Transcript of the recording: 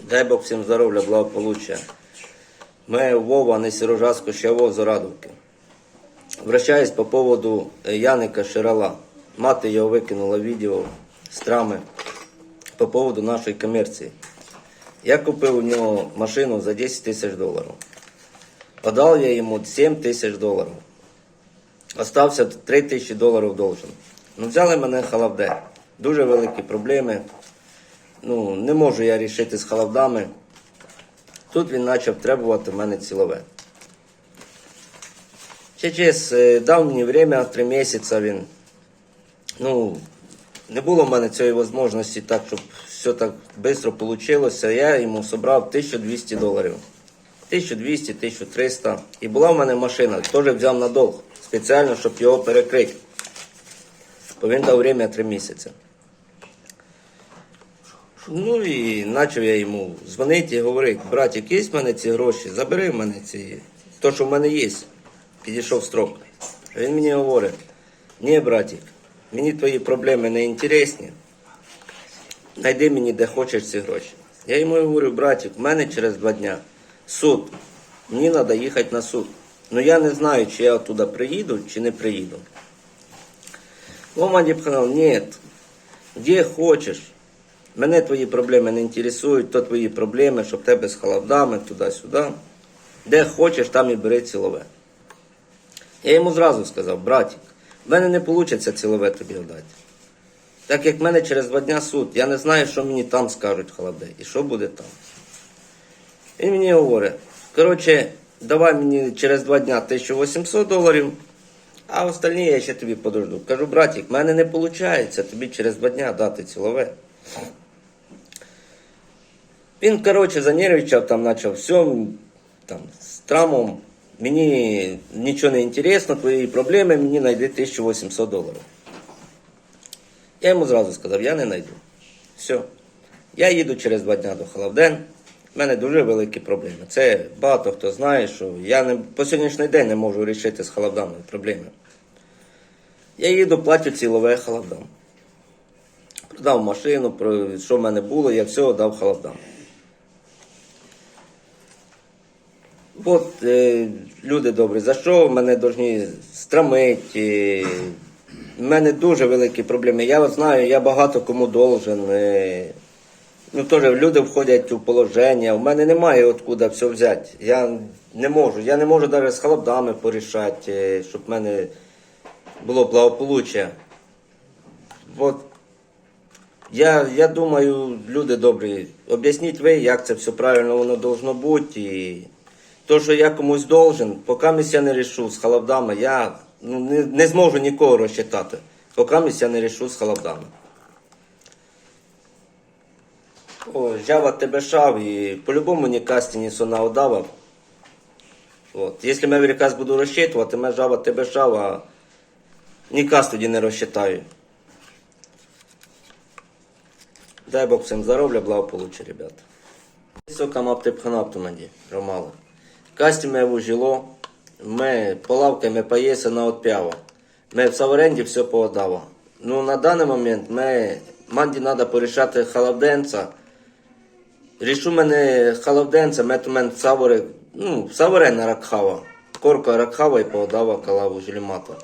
Дай Бог всім здоров'я, благополуччя. Ми Вова, не Сірожаско, Щавов з Орадовки. Вращаюсь по поводу е, Яника Ширала. Мати його викинула відео з трами по поводу нашої комерції. Я купив у нього машину за 10 тисяч доларів. Подав я йому 7 тисяч доларів. Остався 3 тисячі доларів должен. Ну, взяли мене халавде. Дуже великі проблеми. Ну, не можу я рішити з халавдами. Тут він почав требувати в мене цілове. Через е, дав время, три місяці він. Ну, не було в мене цієї можливості так, щоб все так швидко вийшло. Я йому зібрав 1200 доларів. 1200, 1300. І була в мене машина, теж взяв на долг, спеціально, щоб його перекрити. Бо він дав время 3 місяці. Ну і почав я йому дзвонити і говорити, братик, є в мене ці гроші, забери в мене ці. То, що в мене є. Підійшов строк. Він мені говорить, ні, братик, мені твої проблеми не інтересні. Найди мені де хочеш ці гроші. Я йому говорю, братик, в мене через два дня суд. Мені треба їхати на суд. Ну я не знаю, чи я туди приїду, чи не приїду. Рома Діпханов, ні, де хочеш. Мене твої проблеми не інтересують, то твої проблеми, щоб тебе з халавдами, туди-сюди. Де хочеш, там і бери цілове. Я йому зразу сказав, братик, в мене не вийде цілове тобі дати. Так як в мене через два дня суд, я не знаю, що мені там скажуть халавде і що буде там. Він мені говорить, коротше, давай мені через два дня 1800 доларів, а остальні я ще тобі подожду. Кажу, братик, в мене не виходить тобі через два дня дати цілове. Він, коротше, занервничав, там почав все, там, з травмом. Мені нічого не інтересно, твої проблеми, мені знайди 1800 доларів. Я йому зразу сказав, я не знайду. Все. Я їду через два дня до Халавден. У мене дуже великі проблеми. Це багато хто знає, що я не, по сьогоднішній день не можу вирішити з халавдами проблеми. Я їду, платю цілове халавдам. Продав машину, що в мене було, я все дав халавдам. От е, люди добрі, за що мене повинні страмити? У мене дуже великі проблеми. Я знаю, я багато кому должен. Е, ну теж люди входять у положення. У мене немає откуда все взяти. Я не можу. Я не можу навіть з халабдами порішати, е, щоб в мене було благополуччя. От я, я думаю, люди добрі, об'ясніть ви, як це все правильно воно должно бути. І то, що я комусь должен, поки я не рішу з халавдами, я ну, не, не зможу нікого розчитати, поки я не рішу з халавдами. О, жава тебе шав і по-любому ні касті, ні сона удава. От. Якщо я віркас буду розчитувати, ми жава тебе шав, а ні тоді не розчитаю. Дай Бог всім здоров'я, благополуччя, ребята. Сока маптепханап тумаді, ромали. Касті ме вужило, ми полавками поїся на отпяво. Ми в Саворенді все поодало. Ну, на даний момент ми, манді треба порішати халавденця. Рішу мене халавденця, мет у мене савори, ну, саворена ракхава. Корка ракхава і поодава калаву жилімата.